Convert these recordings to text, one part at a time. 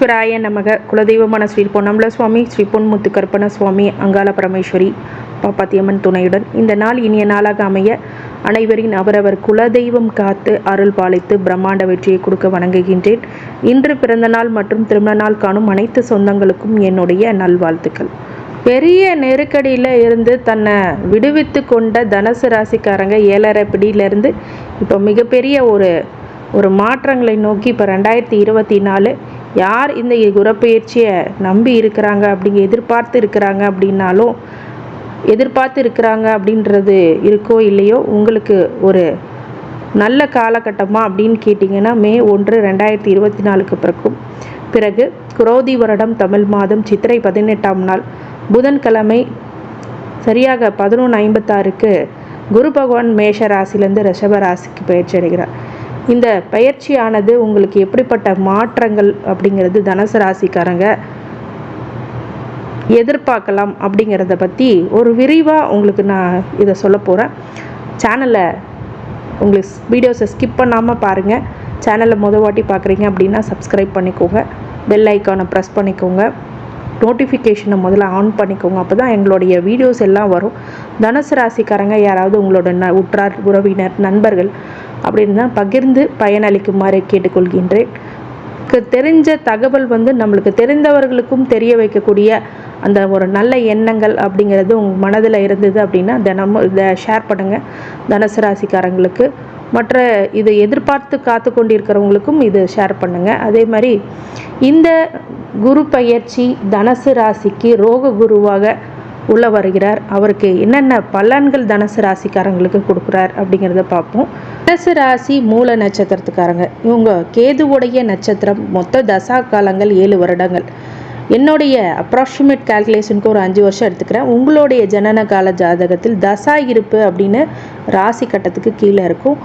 ஈஸ்வராய நமக. குலதெய்வமான ஸ்ரீ பொன்னம்பல சுவாமி ஸ்ரீ பொன்முத்து கற்பன சுவாமி அங்காள பரமேஸ்வரி பாப்பாத்தியம்மன் துணையுடன் இந்த நாள் இனிய நாளாக அமைய அனைவரின் அவரவர் குலதெய்வம் காத்து அருள் பாலித்து பிரம்மாண்ட வெற்றியை கொடுக்க வணங்குகின்றேன். இன்று பிறந்த நாள் மற்றும் திருமண நாள் காணும் அனைத்து சொந்தங்களுக்கும் என்னுடைய நல்வாழ்த்துக்கள். பெரிய நெருக்கடியில் இருந்து தன்னை விடுவித்து கொண்ட தனுசு ராசிக்காரங்க ஏழரை பிடியிலேருந்து இப்போ மிகப்பெரிய ஒரு ஒரு மாற்றங்களை நோக்கி இப்போ ரெண்டாயிரத்தி இருபத்தி நாலு யார் இந்த குரப்பெயர்ச்சியை நம்பி இருக்கிறாங்க அப்படிங்க எதிர்பார்த்து இருக்கிறாங்க அப்படின்னாலும் எதிர்பார்த்து இருக்கிறாங்க அப்படின்றது இருக்கோ இல்லையோ உங்களுக்கு ஒரு நல்ல காலகட்டமாக அப்படின்னு கேட்டிங்கன்னா மே ஒன்று ரெண்டாயிரத்தி இருபத்தி நாலுக்கு பிறக்கும். பிறகு குரோதி வருடம் தமிழ் மாதம் சித்திரை பதினெட்டாம் நாள் புதன்கிழமை சரியாக பதினொன்று ஐம்பத்தாறுக்கு குரு பகவான் மேஷ ராசிலேருந்து ரிஷப ராசிக்கு பயிற்சி அடைகிறார். இந்த பயிற்சியானது உங்களுக்கு எப்படிப்பட்ட மாற்றங்கள் அப்படிங்கிறது தனுசு ராசிக்காரங்க எதிர்பார்க்கலாம் அப்படிங்கிறத பற்றி ஒரு விரிவாக உங்களுக்கு நான் இதை சொல்ல போகிறேன் சேனலை உங்களுக்கு வீடியோஸை ஸ்கிப் பண்ணாமல் பாருங்கள் சேனலை முத வாட்டி பார்க்குறீங்க அப்படின்னா சப்ஸ்கிரைப் பண்ணிக்கோங்க. பெல் ஐக்கானை ப்ரெஸ் பண்ணிக்கோங்க. நோட்டிஃபிகேஷனை முதல்ல ஆன் பண்ணிக்கோங்க. அப்போ தான் எங்களுடைய வீடியோஸ் எல்லாம் வரும். தனுசு ராசிக்காரங்க யாராவது உங்களோட ந உற்றார் உறவினர் நண்பர்கள் அப்படின்னு தான் பகிர்ந்து பயனளிக்குமாறு கேட்டுக்கொள்கின்றேன். தெரிஞ்ச தகவல் வந்து நம்மளுக்கு தெரிந்தவர்களுக்கும் தெரிய வைக்கக்கூடிய அந்த ஒரு நல்ல எண்ணங்கள் அப்படிங்கிறது உங்கள் மனதில் இருந்தது அப்படின்னா தினமும் இதை ஷேர் பண்ணுங்கள் தனுசு ராசிக்காரங்களுக்கு. மற்ற இதை எதிர்பார்த்து காத்து கொண்டிருக்கிறவங்களுக்கும் இது ஷேர் பண்ணுங்கள் அதே மாதிரி இந்த குரு பயிற்சி தனுசு ராசிக்கு ரோக குருவாக உள்ள வருகிறார். அவருக்கு என்னென்ன பலன்கள் தனுசு ராசிக்காரங்களுக்கு கொடுக்குறார் அப்படிங்கிறத பார்ப்போம். தனுசு ராசி மூல நட்சத்திரத்துக்காரங்க. இவங்க கேதுவுடைய நட்சத்திரம் மொத்த தசா காலங்கள் ஏழு வருடங்கள். என்னுடைய அப்ராக்சிமேட் கால்குலேஷனுக்கு ஒரு அஞ்சு வருஷம் எடுத்துக்கிறேன். உங்களுடைய ஜனன கால ஜாதகத்தில் தசா இருப்பு அப்படின்னு ராசி கட்டத்துக்கு கீழே இருக்கும்.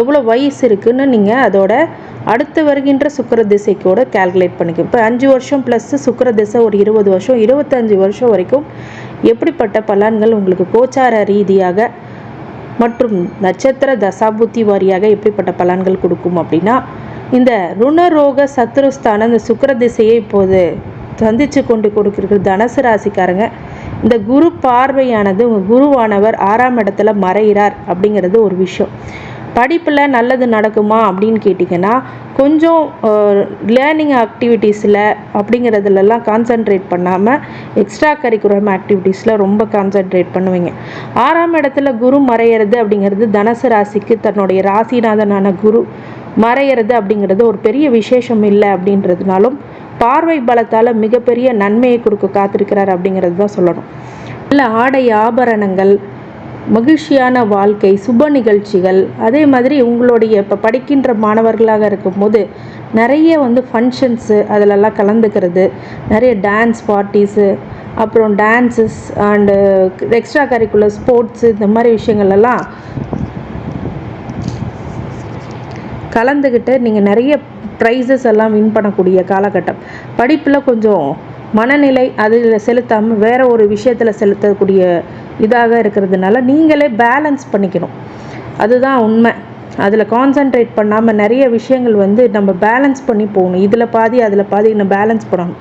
எவ்வளோ வயசு இருக்குன்னு நீங்கள் அதோட அடுத்து வருகின்ற சுக்கர திசைக்கோட கால்குலேட் பண்ணிக்க இப்போ அஞ்சு வருஷம் ப்ளஸ் சுக்கர திசை ஒரு இருபது வருஷம் இருபத்தஞ்சு வருஷம் வரைக்கும் எப்படிப்பட்ட பலன்கள் உங்களுக்கு கோச்சார ரீதியாக மற்றும் நட்சத்திர தசாபுத்தி வாரியாக எப்படிப்பட்ட பலன்கள் கொடுக்கும் அப்படின்னா இந்த ருணரோக சத்ருஸ்தான இந்த சுக்கர திசையை இப்போது சந்தித்து கொண்டு கொடுக்குற தனுசு ராசிக்காரங்க இந்த குரு பார்வையானது உங்கள் குருவானவர் ஆறாம் இடத்துல மறைகிறார் அப்படிங்கிறது ஒரு விஷயம். படிப்பில் நல்லது நடக்குமா அப்படின்னு கேட்டிங்கன்னா கொஞ்சம் லேர்னிங் ஆக்டிவிட்டீஸில் அப்படிங்கிறதுலலாம் கான்சென்ட்ரேட் பண்ணாமல் எக்ஸ்ட்ரா கரிக்குலம் ஆக்டிவிட்டீஸில் ரொம்ப கான்சென்ட்ரேட் பண்ணுவீங்க. ஆறாம் இடத்துல குரு மறையிறது அப்படிங்கிறது தனுசு ராசிக்கு தன்னுடைய ராசிநாதனான குரு மறையிறது அப்படிங்கிறது ஒரு பெரிய விசேஷம் இல்லை அப்படின்றதுனாலும் பார்வை பலத்தால் மிகப்பெரிய நன்மையை கொடுக்க காத்திருக்கிறார் அப்படிங்கிறது தான் சொல்லணும். இல்லை ஆடை ஆபரணங்கள் மகிழ்ச்சியான வாழ்க்கை சுப நிகழ்ச்சிகள். அதே மாதிரி உங்களுடைய இப்போ படிக்கின்ற மாணவர்களாக இருக்கும்போது நிறைய வந்து ஃபங்க்ஷன்ஸு அதிலெல்லாம் கலந்துக்கிறது. நிறைய டான்ஸ் பார்ட்டிஸு அப்புறம் dances and extra curricular sports இந்த மாதிரி விஷயங்கள்லாம் கலந்துக்கிட்டு நீங்கள் நிறைய ப்ரைஸஸ் எல்லாம் வின் பண்ணக்கூடிய காலகட்டம். படிப்பில் கொஞ்சம் மனநிலை அதில் செலுத்தாமல் வேறு ஒரு விஷயத்தில் செலுத்தக்கூடிய இதாக இருக்கிறதுனால நீங்களே பேலன்ஸ் பண்ணிக்கணும். அதுதான் உண்மை. அதில் கான்சன்ட்ரேட் பண்ணாமல் நிறைய விஷயங்கள் வந்து நம்ம பேலன்ஸ் பண்ணி போகணும். இதில் பாதி அதில் பாதி இன்னும் பேலன்ஸ் பண்ணணும்.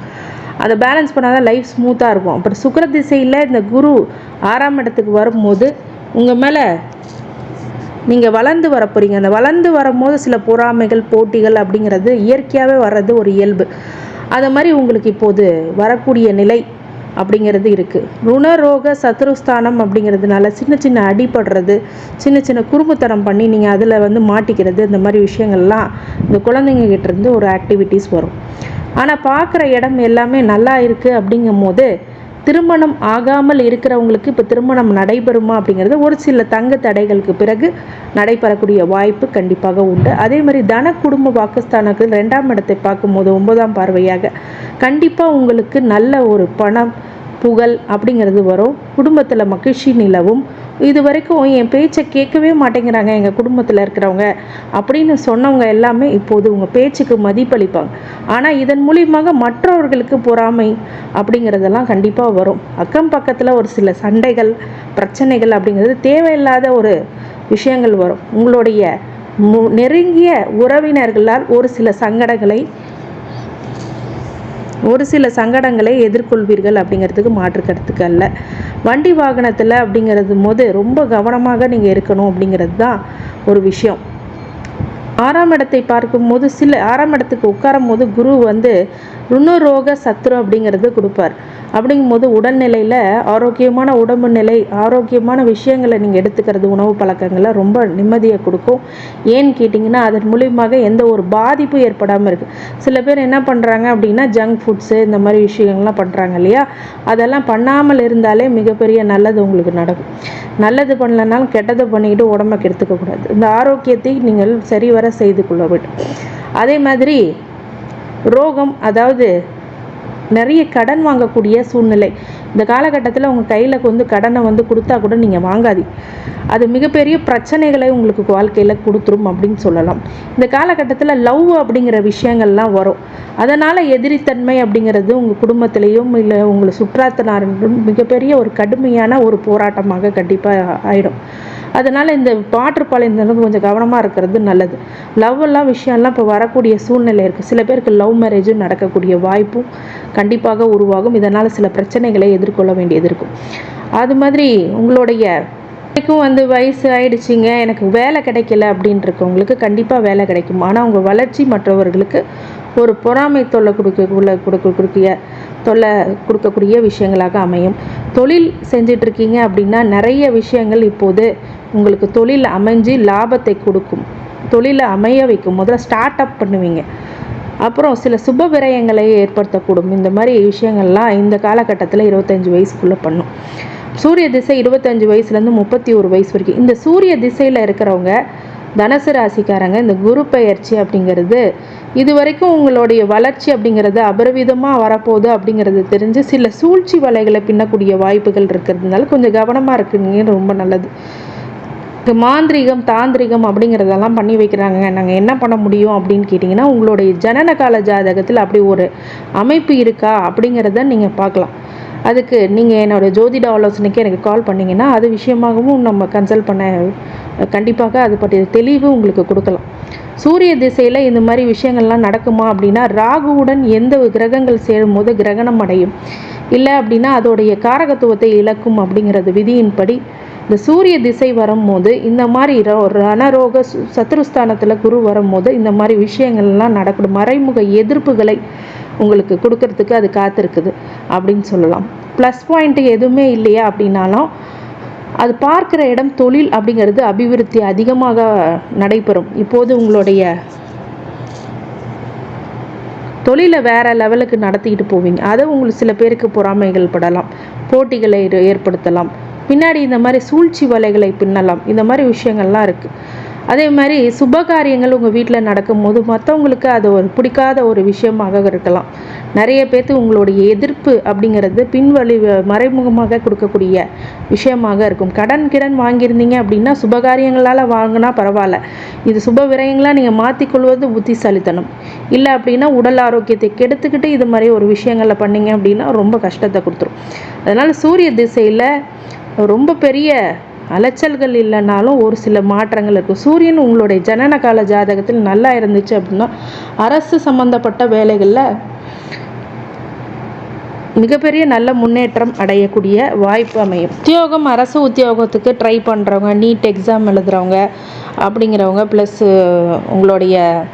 அதை பேலன்ஸ் பண்ணால் தான் லைஃப் ஸ்மூத்தாக இருக்கும். அப்புறம் சுக்கர திசையில் இந்த குரு ஆறாம் இடத்துக்கு வரும்போது உங்கள் மேலே நீங்கள் வளர்ந்து வர போகிறீங்க அந்த வளர்ந்து வரும்போது சில பொறாமைகள் போட்டிகள் அப்படிங்கிறது இயற்கையாகவே வர்றது ஒரு இயல்பு. அதை மாதிரி உங்களுக்கு இப்போது வரக்கூடிய நிலை அப்படிங்கிறது இருக்குது ருணரோக சத்ருஸ்தானம் அப்படிங்கிறதுனால சின்ன சின்ன அடிபடுறது சின்ன சின்ன குறும்புத்தனம் பண்ணி நீங்கள் அதில் வந்து மாட்டிக்கிறது இந்த மாதிரி விஷயங்கள்லாம் இந்த குழந்தைங்க கிட்டேருந்து ஒரு ஆக்டிவிட்டீஸ் வரும். ஆனால் பார்க்குற இடம் எல்லாமே நல்லா இருக்குது அப்படிங்கும் போது திருமணம் ஆகாமல் இருக்கிறவங்களுக்கு இப்போ திருமணம் நடைபெறுமா அப்படிங்கிறது ஒரு சில தங்க தடைகளுக்கு பிறகு நடைபெறக்கூடிய வாய்ப்பு கண்டிப்பாக உண்டு. அதே மாதிரி தன குடும்ப பாகிஸ்தானுக்கு ரெண்டாம் இடத்தை பார்க்கும்போது ஒன்பதாம் பார்வையாக கண்டிப்பாக உங்களுக்கு நல்ல ஒரு பணம் புகழ் அப்படிங்கிறது வரும். குடும்பத்தில் மகிழ்ச்சி நிலவும். இது வரைக்கும் என் பேச்சை கேட்கவே மாட்டேங்கிறாங்க எங்கள் குடும்பத்தில் இருக்கிறவங்க. அப்படின்னு சொன்னவங்க எல்லாமே இப்போது உங்கள் பேச்சுக்கு மதிப்பளிப்பாங்க. ஆனால் இதன் மூலியமாக மற்றவர்களுக்கு பொறாமை அப்படிங்கிறதெல்லாம் கண்டிப்பாக வரும். அக்கம் பக்கத்தில் ஒரு சில சண்டைகள் பிரச்சனைகள் அப்படிங்கிறது தேவையில்லாத ஒரு விஷயங்கள் வரும். உங்களுடைய நெருங்கிய உறவினர்களால் ஒரு சில சங்கடங்களை ஒரு சில சங்கடங்களை எதிர்கொள்வீர்கள் அப்படிங்கிறதுக்கு மாற்று கருத்துக்கு அல்ல வண்டி வாகனத்தில் அப்படிங்கிறது போது ரொம்ப கவனமாக நீங்கள் இருக்கணும் அப்படிங்கிறது தான் ஒரு விஷயம். ஆறாம் இடத்தை பார்க்கும்போது சில ஆறாம் இடத்துக்கு உட்காரும் போது குரு வந்து ருணரோக சத்ரு அப்படிங்கிறது கொடுப்பார். அப்படிங்கும்போது உடல்நிலையில் ஆரோக்கியமான உடம்பு நிலை ஆரோக்கியமான விஷயங்களை நீங்கள் எடுத்துக்கிறது உணவு பழக்கங்களை ரொம்ப நிம்மதியை கொடுக்கும். ஏன்னு கேட்டிங்கன்னா அதன் மூலியமாக எந்த ஒரு பாதிப்பும் ஏற்படாமல் இருக்குது சில பேர் என்ன பண்ணுறாங்க அப்படின்னா ஜங்க் ஃபுட்ஸு இந்த மாதிரி விஷயங்கள்லாம் பண்ணுறாங்க இல்லையா? அதெல்லாம் பண்ணாமல் இருந்தாலே மிகப்பெரிய நல்லது உங்களுக்கு நடக்கும். நல்லது பண்ணலனாலும் கெட்டது பண்ணிக்கிட்டு உடம்ப கெடுத்துக்கக்கூடாது இந்த ஆரோக்கியத்தை நீங்கள் சரிவர செய்து கொள்ள வேண்டும். அதே மாதிரி ரோகம் அதாவது நிறைய கடன் வாங்கக்கூடிய சூழ்நிலை. இந்த காலகட்டத்தில் உங்கள் கையில் வந்து கடனை வந்து கொடுத்தா கூட நீங்கள் வாங்காதி. அது மிகப்பெரிய பிரச்சனைகளை உங்களுக்கு வாழ்க்கையில் கொடுத்துரும் அப்படின்னு சொல்லலாம். இந்த காலகட்டத்தில் லவ் அப்படிங்கிற விஷயங்கள்லாம் வரும். அதனால் எதிரித்தன்மை அப்படிங்கிறது உங்கள் குடும்பத்திலையும் இல்லை உங்களை சுற்றாத்தினாரும் மிகப்பெரிய ஒரு கடுமையான ஒரு போராட்டமாக கண்டிப்பாக ஆயிடும். அதனால் இந்த மாற்றுப்பாளையத்தினருக்கு கொஞ்சம் கவனமாக இருக்கிறது நல்லது. லவ் எல்லாம் விஷயம்லாம் இப்போ வரக்கூடிய சூழ்நிலை இருக்குது சில பேருக்கு லவ் மேரேஜும் நடக்கக்கூடிய வாய்ப்பும் கண்டிப்பாக உருவாகும். இதனால் சில பிரச்சனைகளை எதிர்கொள்ள வேண்டியது இருக்கும். அது மாதிரி உங்களுடைய இன்றைக்கும் வந்து வயசு ஆயிடுச்சிங்க. எனக்கு வேலை கிடைக்கல அப்படின்னு இருக்கவங்களுக்கு கண்டிப்பாக வேலை கிடைக்கும். ஆனால் உங்கள் வளர்ச்சி மற்றவர்களுக்கு ஒரு பொறாமை தொல்லை கொடுக்க கொடுக்கக்கூடிய தொல்லை கொடுக்கக்கூடிய விஷயங்களாக அமையும். தொழில் செஞ்சிட்ருக்கீங்க அப்படின்னா நிறைய விஷயங்கள் இப்போது உங்களுக்கு தொழில் அமைஞ்சு லாபத்தை கொடுக்கும். தொழிலை அமைய வைக்கும். முதல்ல ஸ்டார்ட் அப் பண்ணுவீங்க. அப்புறம் சில சுப விரயங்களை ஏற்படுத்தக்கூடும். இந்த மாதிரி விஷயங்கள்லாம் இந்த காலகட்டத்தில் இருபத்தஞ்சி வயசுக்குள்ளே பண்ணும். சூரிய திசை இருபத்தஞ்சி வயசுலேருந்து முப்பத்தி ஒரு வயசு வரைக்கும். இந்த சூரிய திசையில் இருக்கிறவங்க தனுசு ராசிக்காரங்க இந்த குரு பயிற்சி அப்படிங்கிறது இது வரைக்கும் உங்களுடைய வளர்ச்சி அப்படிங்கிறது அபரிவிதமாக வரப்போகுது அப்படிங்கிறது தெரிஞ்சு சில சூழ்ச்சி வலைகளை பின்னக்கூடிய வாய்ப்புகள் இருக்கிறதுனால கொஞ்சம் கவனமாக இருக்குங்க ரொம்ப நல்லது. மாந்திரிகம் தாந்திரிகம் அப்படிங்கிறதெல்லாம் பண்ணி வைக்கிறாங்க. நாங்கள் என்ன பண்ண முடியும் அப்படின்னு கேட்டிங்கன்னா உங்களுடைய ஜனன கால ஜாதகத்தில் அப்படி ஒரு அமைப்பு இருக்கா அப்படிங்கிறத நீங்கள் பார்க்கலாம். அதுக்கு நீங்கள் என்னோடய ஜோதிட ஆலோசனைக்கு எனக்கு கால் பண்ணிங்கன்னா அது விஷயமாகவும் நம்ம கன்சல்ட் பண்ண கண்டிப்பாக அது பற்றிய தெளிவு உங்களுக்கு கொடுக்கலாம். சூரிய திசையில் இந்த மாதிரி விஷயங்கள்லாம் நடக்குமா அப்படின்னா ராகுவுடன் எந்த கிரகங்கள் சேரும் போது கிரகணம் அடையும். இல்லை அப்படின்னா அதோடைய காரகத்துவத்தை இழக்கும் அப்படிங்கிறது விதியின்படி இந்த சூரிய திசை வரும்போது இந்த மாதிரி ரணரோக சத்ருஸ்தானத்தில் குரு வரும்போது இந்த மாதிரி விஷயங்கள்லாம் நடக்கணும். மறைமுக எதிர்ப்புகளை உங்களுக்கு கொடுக்கறதுக்கு அது காத்திருக்குது அப்படின்னு சொல்லலாம். ப்ளஸ் பாயிண்ட் எதுவுமே இல்லையா அப்படின்னாலும் அது பார்க்குற இடம் தொழில் அப்படிங்கிறது அபிவிருத்தி அதிகமாக நடைபெறும். இப்போது உங்களுடைய தொழிலை வேறு லெவலுக்கு நடத்திக்கிட்டு போவீங்க. அதை உங்களுக்கு சில பேருக்கு பொறாமைகள் படலாம். போட்டிகளை ஏற்படுத்தலாம். பின்னாடி இந்த மாதிரி சூழ்ச்சி வலைகளை பின்னலாம். இந்த மாதிரி விஷயங்கள்லாம் இருக்குது அதே மாதிரி சுப காரியங்கள் உங்கள் வீட்டில் நடக்கும்போது மற்றவங்களுக்கு அது ஒரு பிடிக்காத ஒரு விஷயமாக இருக்கலாம். நிறைய பேர்த்து உங்களுடைய எதிர்ப்பு அப்படிங்கிறது பின்வழி மறைமுகமாக கொடுக்கக்கூடிய விஷயமாக இருக்கும். கடன் கிடன் வாங்கியிருந்தீங்க அப்படின்னா சுபகாரியங்களால் வாங்கினா பரவாயில்ல. இது சுப விரயங்களாக நீங்கள் மாற்றிக்கொள்வது புத்திசாலித்தனம். இல்லை அப்படின்னா உடல் ஆரோக்கியத்தை கெடுத்துக்கிட்டு இது மாதிரி ஒரு விஷயங்களில் பண்ணீங்க அப்படின்னா ரொம்ப கஷ்டத்தை கொடுத்துரும். அதனால் சூரிய திசையில் ரொம்ப பெரிய அலைச்சல்கள் இல்லைனாலும் ஒரு சில மாற்றங்கள் இருக்கும் சூரியன் உங்களுடைய ஜனன கால ஜாதகத்தில் நல்லா இருந்துச்சு அப்படின்னா அரசு சம்மந்தப்பட்ட வேலைகளில் மிகப்பெரிய நல்ல முன்னேற்றம் அடையக்கூடிய வாய்ப்பு அமையும். உத்தியோகம் அரசு உத்தியோகத்துக்கு ட்ரை பண்ணுறவங்க நீட் எக்ஸாம் எழுதுகிறவங்க அப்படிங்கிறவங்க ப்ளஸ்ஸு உங்களுடைய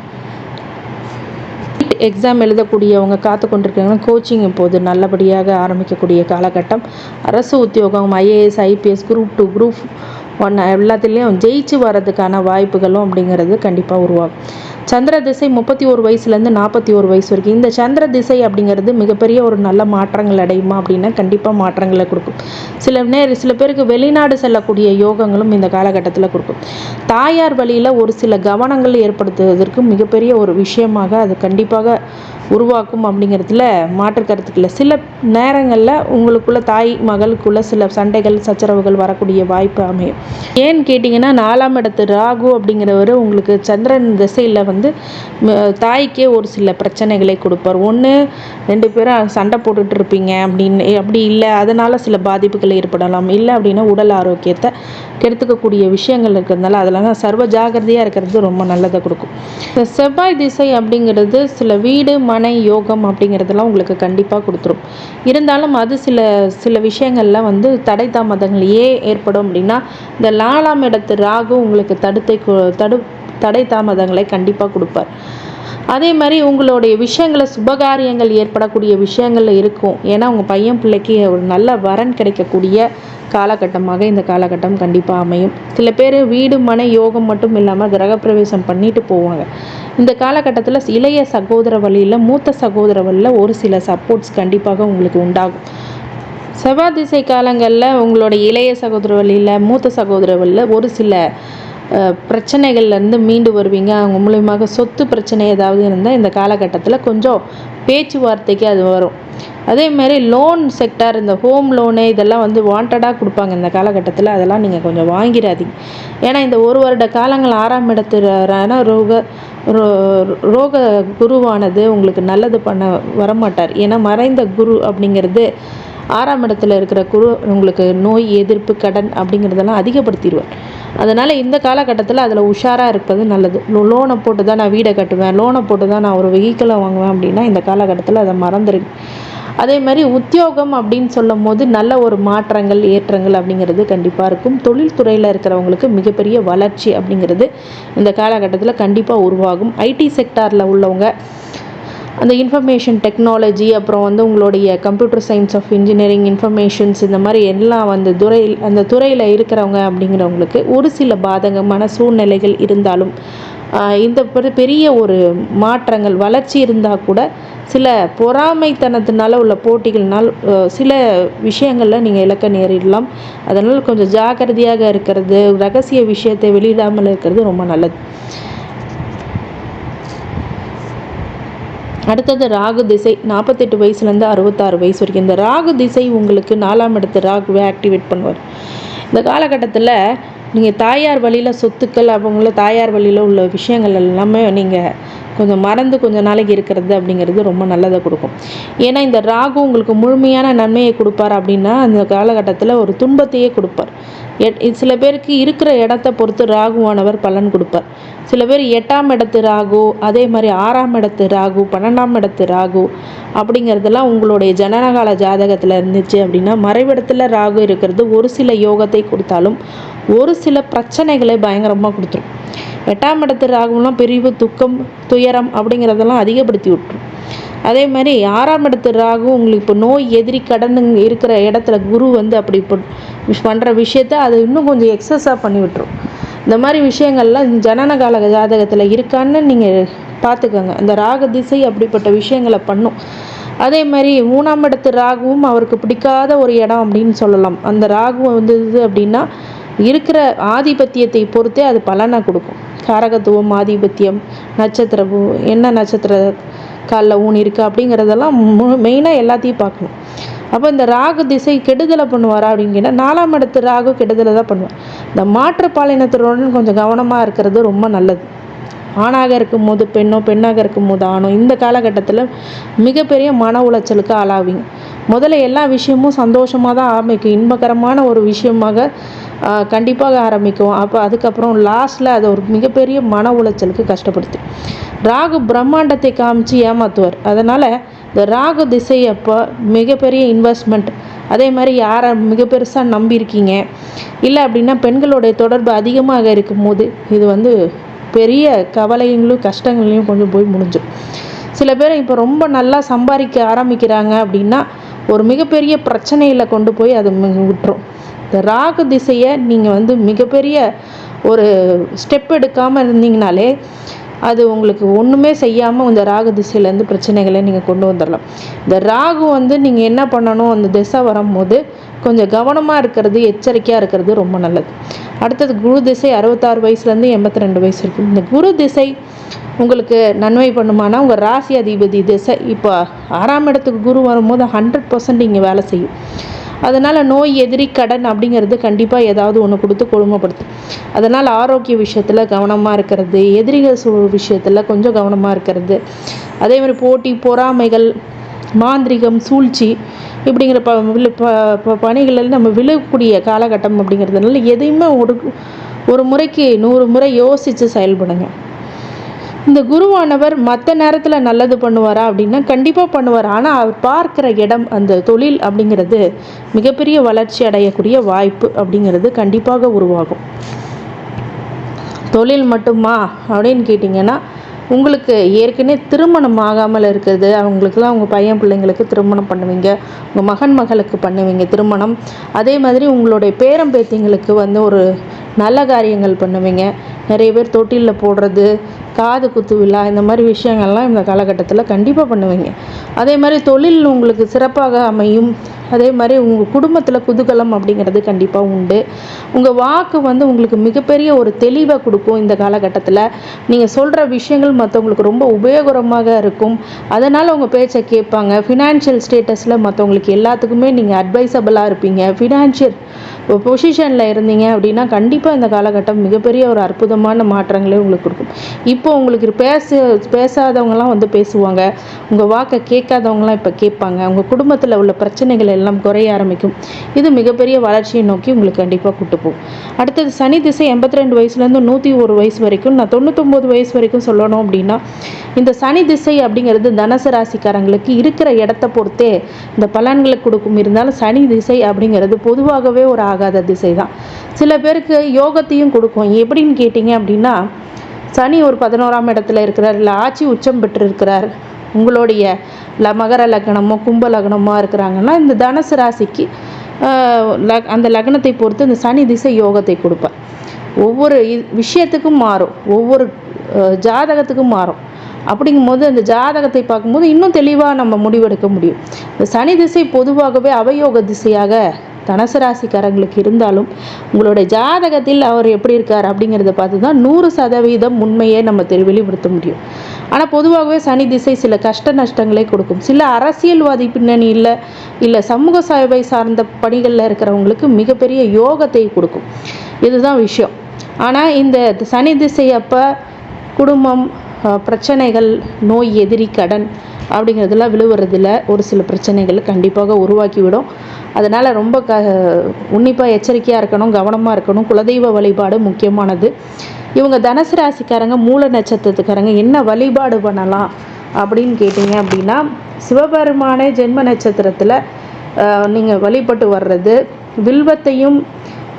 எக்ஸாம் எழுதக்கூடியவங்க காத்து கொண்டிருக்காங்க கோச்சிங் இப்போது நல்லபடியாக ஆரம்பிக்கக்கூடிய காலகட்டம். அரசு உத்தியோகம் IAS IPS group two group ஒன்று எல்லாத்துலேயும் ஜெயிச்சு வர்றதுக்கான வாய்ப்புகளும் அப்படிங்கிறது கண்டிப்பாக உருவாகும். சந்திர திசை முப்பத்தி ஒரு வயசுலேருந்து நாற்பத்தி ஒரு வயசு வரைக்கும். இந்த சந்திர திசை அப்படிங்கிறது மிகப்பெரிய ஒரு நல்ல மாற்றங்கள் அடையுமா அப்படின்னா கண்டிப்பாக மாற்றங்களை கொடுக்கும். சில நேர் சில பேருக்கு வெளிநாடு செல்லக்கூடிய யோகங்களும் இந்த காலகட்டத்தில் கொடுக்கும். தாயார் வழியில் ஒரு சில கவனங்கள் ஏற்படுத்துவதற்கு மிகப்பெரிய ஒரு விஷயமாக அது கண்டிப்பாக உருவாக்கும் அப்படிங்கிறதுல மாற்று கருத்துக்கள் சில நேரங்களில் உங்களுக்குள்ள தாய் மகளுக்குள்ள சில சண்டைகள் சச்சரவுகள் வரக்கூடிய வாய்ப்பு அமையும். ஏன்னு கேட்டிங்கன்னா நாலாம் இடத்து ராகு அப்படிங்கிறவர் உங்களுக்கு சந்திரன் திசையில் வந்து தாய்க்கே ஒரு சில பிரச்சனைகளை கொடுப்பார். ஒன்று ரெண்டு பேரும் சண்டை போட்டுட்டு இருப்பீங்க அப்படின்னு அப்படி இல்லை அதனால் சில பாதிப்புகள் ஏற்படலாம். இல்லை அப்படின்னா உடல் ஆரோக்கியத்தை கெடுத்துக்கக்கூடிய விஷயங்கள் இருக்கிறதுனால அதெல்லாம் சர்வ ஜாகிரதையாக இருக்கிறது ரொம்ப நல்லதை கொடுக்கும். இந்த செவ்வாய் திசை அப்படிங்கிறது சில வீடு மனை யோகம் அப்படிங்கிறதெல்லாம் உங்களுக்கு கண்டிப்பாக கொடுத்துரும். இருந்தாலும் அது சில சில விஷயங்களில் வந்து தடை தாமதங்கள் ஏன் ஏற்படும் அப்படின்னா இந்த நாலாம் இடத்து ராகு உங்களுக்கு தடுத்தை தடு தடை தாமதங்களை கண்டிப்பாக கொடுப்பார். அதே மாதிரி உங்களுடைய விஷயங்களை சுபகாரியங்கள் ஏற்படக்கூடிய விஷயங்கள்ல இருக்கும். ஏன்னா உங்கள் பையன் பிள்ளைக்கு ஒரு நல்ல வரன் கிடைக்கக்கூடிய காலகட்டமாக இந்த காலகட்டம் கண்டிப்பாக அமையும். சில பேர் வீடு மனை யோகம் மட்டும் இல்லாமல் கிரகப்பிரவேசம் பண்ணிட்டு போவாங்க. இந்த காலகட்டத்தில் இளைய சகோதர வழியில் மூத்த சகோதர வழியில் ஒரு சில சப்போர்ட்ஸ் கண்டிப்பாக உங்களுக்கு உண்டாகும். செவ்வாய் திசை காலங்களில் உங்களோட இளைய சகோதர வழியில் மூத்த சகோதர வழியில் ஒரு சில பிரச்சனைகள்லேருந்து மீண்டு வருவீங்க. அவங்க மூலியமாக சொத்து பிரச்சனை ஏதாவது இருந்தால் இந்த காலகட்டத்தில் கொஞ்சம் பேச்சுவார்த்தைக்கு அது வரும். அதே மாதிரி லோன் செக்டார் இந்த ஹோம் லோனு இதெல்லாம் வந்து வாண்டடாக கொடுப்பாங்க இந்த காலகட்டத்தில். அதெல்லாம் நீங்கள் கொஞ்சம் வாங்கிடாதீங்க ஏன்னா இந்த ஒரு வருட காலங்கள் ஆறாம் இடத்துறான ரோக ரோ- ரோக குருவானது உங்களுக்கு நல்லது பண்ண வரமாட்டார். ஏன்னா மறைந்த குரு அப்படிங்கிறது ஆறாம் இடத்துல இருக்கிற குரு உங்களுக்கு நோய் எதிர்ப்பு கடன் அப்படிங்கிறதெல்லாம் அதிகப்படுத்திடுவார். அதனால் இந்த காலகட்டத்தில் அதில் உஷாராக இருப்பது நல்லது. லோனை போட்டு தான் நான் வீடை கட்டுவேன். லோனை போட்டு தான் நான் ஒரு வெஹிக்கிளை வாங்குவேன் அப்படின்னா இந்த காலகட்டத்தில் அதை மறந்துருக்கு அதே மாதிரி உத்தியோகம் அப்படின்னு சொல்லும் போது நல்ல ஒரு மாற்றங்கள் ஏற்றங்கள் அப்படிங்கிறது கண்டிப்பாக இருக்கும். தொழில்துறையில் இருக்கிறவங்களுக்கு மிகப்பெரிய வளர்ச்சி அப்படிங்கிறது இந்த காலகட்டத்தில் கண்டிப்பாக உருவாகும். ஐடி செக்டாரில் உள்ளவங்க அந்த இன்ஃபர்மேஷன் டெக்னாலஜி அப்புறம் வந்து உங்களுடைய computer science of engineering informations இந்த மாதிரி எல்லாம் வந்து துறையில் அந்த துறையில் இருக்கிறவங்க அப்படிங்கிறவங்களுக்கு ஒரு சில பாதகமான சூழ்நிலைகள் இருந்தாலும் இந்த பெரிய ஒரு மாற்றங்கள் வளர்ச்சி இருந்தால் கூட சில பொறாமைத்தனத்தினால உள்ள போட்டிகள்னால் சில விஷயங்களில் நீங்கள் இலக்க நேரிடலாம். அதனால் கொஞ்சம் ஜாக்கிரதையாக இருக்கிறது ரகசிய விஷயத்தை வெளியிடாமல் இருக்கிறது ரொம்ப நல்லது. அடுத்தது ராகு திசை. நாற்பத்தெட்டு வயசுலேருந்து அறுபத்தாறு வயசு வரைக்கும். இந்த ராகு திசை உங்களுக்கு நாலாம் இடத்து ராகுவை ஆக்டிவேட் பண்ணுவார். இந்த காலகட்டத்தில் நீங்கள் தாயார் வழியில் சொத்துக்கள் அவங்கள தாயார் வழியில் உள்ள விஷயங்கள் எல்லாமே நீங்கள் கொஞ்சம் மறந்து கொஞ்சம் நாளைக்கு இருக்கிறது அப்படிங்கிறது ரொம்ப நல்லதை கொடுக்கும். ஏன்னா இந்த ராகு உங்களுக்கு முழுமையான நன்மையை கொடுப்பார் அப்படின்னா அந்த காலகட்டத்தில் ஒரு துன்பத்தையே கொடுப்பார். சில பேருக்கு இருக்கிற இடத்த பொறுத்து ராகுவானவர் பலன் கொடுப்பார். சில பேர் எட்டாம் இடத்து ராகு அதே மாதிரி ஆறாம் இடத்து ராகு பன்னெண்டாம் இடத்து ராகு அப்படிங்கிறதெல்லாம் உங்களுடைய ஜனனகால ஜாதகத்தில் இருந்துச்சு அப்படின்னா மறைவிடத்தில் ராகு இருக்கிறது ஒரு சில யோகத்தை கொடுத்தாலும் ஒரு சில பிரச்சனைகளை பயங்கரமாக கொடுத்துரும். எட்டாம் இடத்து ராகுலாம் பிரிவு துக்கம் துயரம் அப்படிங்கிறதெல்லாம் அதிகப்படுத்தி விட்டுரும். அதே மாதிரி ஆறாம் இடத்து ராகு உங்களுக்கு இப்போ நோய் எதிரி கடன் இருக்கிற இடத்துல குரு வந்து அப்படி பண்ணுற விஷயத்த அது இன்னும் கொஞ்சம் எக்ஸஸாக பண்ணி விட்டுரும். இந்த மாதிரி விஷயங்கள்லாம் ஜனன கால ஜாதகத்தில் இருக்கான்னு நீங்கள் பார்த்துக்கோங்க. அந்த ராக திசை அப்படிப்பட்ட விஷயங்களை பண்ணும். அதே மாதிரி மூணாம் இடத்து ராகுவும் அவருக்கு பிடிக்காத ஒரு இடம் அப்படின்னு சொல்லலாம். அந்த ராகு வந்தது அப்படின்னா இருக்கிற ஆதிபத்தியத்தை பொறுத்தே அது பலனை கொடுக்கும். காரகத்துவம் ஆதிபத்தியம் நட்சத்திரம் என்ன நட்சத்திர காலில் ஊன் இருக்குது அப்படிங்கிறதெல்லாம் மெயினாக எல்லாத்தையும் பார்க்கணும். அப்போ இந்த ராகு திசை கெடுதலை பண்ணுவாரா அப்படிங்கன்னா நாலாம் இடத்து ராகு கெடுதலை தான் பண்ணுவார். இந்த மாற்றுப்பாலினத்தினுடன் கொஞ்சம் கவனமாக இருக்கிறது ரொம்ப நல்லது. ஆணாக இருக்கும்போது பெண்ணோ பெண்ணாக இருக்கும் போது ஆணோ இந்த காலகட்டத்தில் மிகப்பெரிய மன உளைச்சலுக்கு ஆளாவீங்க. முதல்ல எல்லா விஷயமும் சந்தோஷமாக தான் ஆரம்பிக்கும். இன்பகரமான ஒரு விஷயமாக கண்டிப்பாக ஆரம்பிக்கும். அப்போ அதுக்கப்புறம் லாஸ்ட்டில் அதை ஒரு மிகப்பெரிய மன உளைச்சலுக்கு கஷ்டப்படுத்து ராகு பிரம்மாண்டத்தை காமிச்சு ஏமாத்துவார். அதனால் இந்த ராகு திசை அப்போ மிகப்பெரிய இன்வெஸ்ட்மெண்ட் அதே மாதிரி யாரை மிக பெருசாக நம்பியிருக்கீங்க? இல்லை அப்படின்னா பெண்களுடைய தொடர்பு அதிகமாக இருக்கும்போது இது வந்து பெரிய கவலைங்களும் கஷ்டங்களையும் கொஞ்சம் போய் முடிஞ்சிடும் சில பேர் இப்போ ரொம்ப நல்லா சம்பாதிக்க ஆரம்பிக்கிறாங்க அப்படின்னா ஒரு மிகப்பெரிய பிரச்சனையில் கொண்டு போய் அது விட்டுரும். இந்த ராகு திசையை நீங்கள் வந்து மிகப்பெரிய ஒரு ஸ்டெப் எடுக்காமல் இருந்தீங்கனாலே அது உங்களுக்கு ஒன்றுமே செய்யாமல் இந்த ராகு திசையிலேருந்து பிரச்சனைகளை நீங்கள் கொண்டு வந்துடலாம். இந்த ராகு வந்து நீங்கள் என்ன பண்ணணும்? அந்த திசை வரும்போது கொஞ்சம் கவனமாக இருக்கிறது எச்சரிக்கையாக இருக்கிறது ரொம்ப நல்லது. அடுத்தது குரு திசை அறுபத்தாறு வயசுலேருந்து எண்பத்தி ரெண்டு வயசு இருக்குது இந்த குரு திசை உங்களுக்கு நன்மை பண்ணுமானா உங்கள் ராசி அதிபதி திசை. இப்போ ஆறாம் இடத்துக்கு குரு வரும்போது ஹண்ட்ரட் பர்சன்ட் இங்கே வேலை செய்யும். அதனால் நோய் எதிரி கடன் அப்படிங்கிறது கண்டிப்பாக ஏதாவது ஒன்று கொடுத்து கொடுமைப்படுத்தும். அதனால் ஆரோக்கிய விஷயத்தில் கவனமாக இருக்கிறது எதிரிகள் சூ விஷயத்தில் கொஞ்சம் கவனமாக இருக்கிறது. அதே மாதிரி போட்டி பொறாமைகள் மாந்திரிகம் சூழ்ச்சி இப்படிங்கிற ப விழு ப ப- பணிகளில் நம்ம விழக்கூடிய காலகட்டம் அப்படிங்கிறதுனால எதையுமே ஒரு ஒரு முறைக்கு நூறு முறை யோசித்து செயல்படுங்க. இந்த குருவானவர் மற்ற நேரத்தில் நல்லது பண்ணுவாரா அப்படின்னா கண்டிப்பாக பண்ணுவார். ஆனால் அவர் பார்க்குற இடம் அந்த தொழில் அப்படிங்கிறது மிகப்பெரிய வளர்ச்சி அடையக்கூடிய வாய்ப்பு அப்படிங்கிறது கண்டிப்பாக உருவாகும். தொழில் மட்டுமா அப்படின்னு கேட்டிங்கன்னா உங்களுக்கு ஏற்கனவே திருமணம் ஆகாமல் இருக்குது. அவங்களுக்குலாம் உங்கள் பையன் பிள்ளைங்களுக்கு திருமணம் பண்ணுவீங்க. உங்கள் மகன் மகளுக்கு பண்ணுவீங்க திருமணம். அதே மாதிரி உங்களுடைய பேரம் பேத்திங்களுக்கு வந்து ஒரு நல்ல காரியங்கள் பண்ணுவீங்க. நிறைய பேர் தொட்டிலில் போடுறது காது குத்து விழா இந்த மாதிரி விஷயங்கள்லாம் இந்த காலகட்டத்தில் கண்டிப்பாக பண்ணுவீங்க. அதே மாதிரி தொழில் உங்களுக்கு சிறப்பாக அமையும். அதே மாதிரி உங்கள் குடும்பத்தில் குதூகலம் அப்படிங்கிறது கண்டிப்பாக உண்டு. உங்கள் வாக்கு வந்து உங்களுக்கு மிகப்பெரிய ஒரு தெளிவை கொடுக்கும் இந்த காலகட்டத்தில். நீங்கள் சொல்கிற விஷயங்கள் மற்றவங்களுக்கு ரொம்ப உபயோகரமாக இருக்கும். அதனால் உங்கள் பேச்சை கேட்பாங்க. ஃபினான்ஷியல் ஸ்டேட்டஸில் மற்றவங்களுக்கு எல்லாத்துக்குமே நீங்கள் அட்வைசபிளாக இருப்பீங்க. ஃபினான்ஷியல் பொசிஷனில் இருந்தீங்க அப்படின்னா கண்டிப்பாக இந்த காலகட்டம் மிகப்பெரிய ஒரு அற்புதமான மாற்றங்களே உங்களுக்கு கொடுக்கும். இப்போ உங்களுக்கு பேச பேசாதவங்கலாம் வந்து பேசுவாங்க. உங்கள் வாக்கை கேட்காதவங்களாம் இப்போ கேட்பாங்க. உங்கள் குடும்பத்தில் உள்ள பிரச்சனைகள் எல்லாம் குறைய ஆரம்பிக்கும். இது மிகப்பெரிய வளர்ச்சியை நோக்கி உங்களுக்கு கண்டிப்பாக கூட்டு போகும். அடுத்தது சனி திசை எண்பத்தி ரெண்டு வயசுலேருந்து நூற்றி ஒரு வயசு வரைக்கும் நான் தொண்ணூத்தொம்பது வயசு வரைக்கும் சொல்லணும் அப்படின்னா இந்த சனி திசை அப்படிங்கிறது தனுசு ராசிக்காரங்களுக்கு இருக்கிற இடத்த பொறுத்தே இந்த பலன்களை கொடுக்கும். இருந்தாலும் சனி திசை அப்படிங்கிறது பொதுவாகவே ஒரு ஆகாத திசை தான் சில பேருக்கு யோகத்தையும் கொடுக்கும். எப்படின்னு கேட்டிங்க அப்படின்னா சனி ஒரு பதினோராம் இடத்துல இருக்கிறார். இல்லை ஆட்சி உச்சம் பெற்றிருக்கிறார். உங்களுடைய ல மகர லக்னமோ கும்ப லக்னமோ இருக்கிறாங்கன்னா இந்த தனுசு ராசிக்கு லக் அந்த லக்னத்தை பொறுத்து இந்த சனி திசை யோகத்தை கொடுப்பார். ஒவ்வொரு விஷயத்துக்கும் மாறும். ஒவ்வொரு ஜாதகத்துக்கும் மாறும். அப்படிங்கும்போது அந்த ஜாதகத்தை பார்க்கும்போது இன்னும் தெளிவாக நம்ம முடிவெடுக்க முடியும். இந்த சனி திசை பொதுவாகவே அவயோக திசையாக தனுசு ராசிக்காரங்களுக்கு இருந்தாலும் உங்களுடைய ஜாதகத்தில் அவர் எப்படி இருக்கார் அப்படிங்கிறத பார்த்து தான் நூறு சதவீதம் உண்மையை நம்ம தெரி வெளிப்படுத்த முடியும். ஆனால் பொதுவாகவே சனி திசை சில கஷ்ட நஷ்டங்களை கொடுக்கும். சில அரசியல்வாதி பின்னணி இல்லை இல்லை சமூக சேவை சார்ந்த பணிகளில் இருக்கிறவங்களுக்கு மிகப்பெரிய யோகத்தை கொடுக்கும். இதுதான் விஷயம். ஆனால் இந்த சனி திசை அப்போ குடும்பம் பிரச்சனைகள் நோய் எதிரி கடன் அப்படிங்கிறதுலாம் விழுவுறதில் ஒரு சில பிரச்சனைகள் கண்டிப்பாக உருவாக்கிவிடும். அதனால் ரொம்ப க உன்னிப்பாக எச்சரிக்கையாக இருக்கணும் கவனமாக இருக்கணும். குலதெய்வ வழிபாடு முக்கியமானது. இவங்க தனுசு ராசிக்காரங்க மூல நட்சத்திரத்துக்காரங்க என்ன வழிபாடு பண்ணலாம் அப்படின்னு கேட்டிங்க அப்படின்னா சிவபெருமானே ஜென்ம நட்சத்திரத்தில் நீங்கள் வழிபட்டு வர்றது வில்வத்தையும்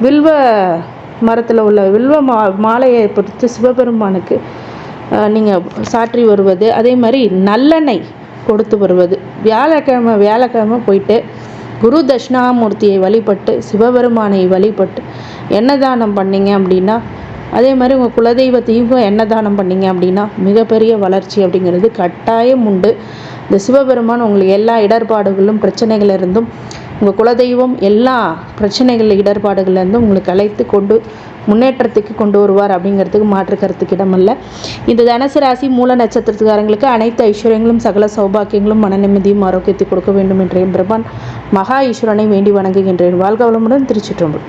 வில்வ மரத்தில் உள்ள வில்வ மா மாலையை பொறுத்து சிவபெருமானுக்கு நீங்கள் சாற்றி வருவது அதே மாதிரி நல்லெண்ணெய் கொடுத்து வருவது. வியாழக்கிழமை வியாழக்கிழமை போயிட்டு குரு தட்சிணாமூர்த்தியை வழிபட்டு சிவபெருமானை வழிபட்டு எண்ணெய் பண்ணீங்க அப்படின்னா அதே மாதிரி உங்கள் குலதெய்வத்தையும் என்ன தானம் பண்ணீங்க அப்படின்னா மிகப்பெரிய வளர்ச்சி அப்படிங்கிறது கட்டாயம் உண்டு. இந்த சிவபெருமான் உங்களுக்கு எல்லா இடர்பாடுகளும் பிரச்சனைகள் இருந்தும் உங்கள் குலதெய்வம் எல்லா பிரச்சனைகள் இடர்பாடுகள்லேருந்தும் உங்களுக்கு அழைத்து கொண்டு முன்னேற்றத்துக்கு கொண்டு வருவார் அப்படிங்கிறதுக்கு மாற்று கருத்துக்கு இடமல்ல. இந்த தனுசு ராசி மூல நட்சத்திரத்துக்காரங்களுக்கு அனைத்து ஐஸ்வர்யங்களும் சகல சௌபாக்கியங்களும் மன நிம்மதியும் ஆரோக்கியத்தை கொடுக்க வேண்டும் என்ற பிரபான் மகா ஈஸ்வரனை வேண்டி வணங்குகின்றேன். வாழ்க வளமுடன் திருச்சிற்றம்பு